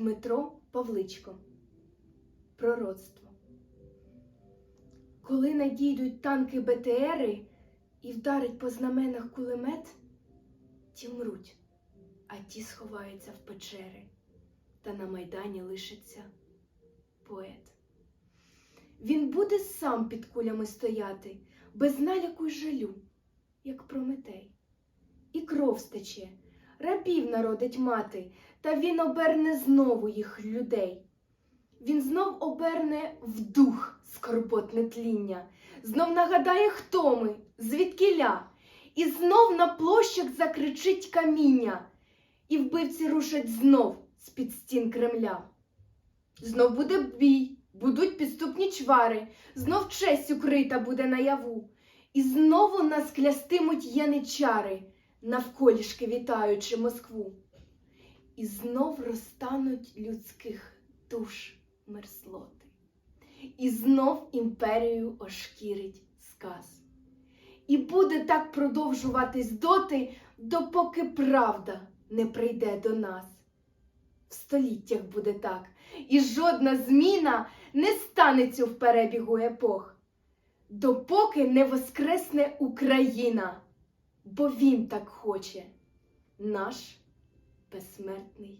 Дмитро Павличко. Пророцтво. Коли надійдуть танки БТРи і вдарить по знаменах кулемет, ті мруть, а ті сховаються в печери, та на майдані лишиться поет. Він буде сам під кулями стояти, без наляку й жалю, як Прометей. І кров стече, рабів народить мати, та він оберне знову їх людей. Він знов оберне в дух скорботне тління, знов нагадає, хто ми, звідкіля, і знов на площах закричить каміння, і вбивці рушать знов з-під стін Кремля. Знов буде бій, будуть підступні чвари, знов честь укрита буде наяву, і знову нас клястимуть яничари, навколішки вітаючи Москву. І знов розтануть людських душ мерслоти, і знов імперію ошкірить сказ. І буде так продовжуватись доти, допоки правда не прийде до нас. В століттях буде так, і жодна зміна не станеться в перебігу епох, допоки не воскресне Україна, бо він так хоче, наш безсмертний.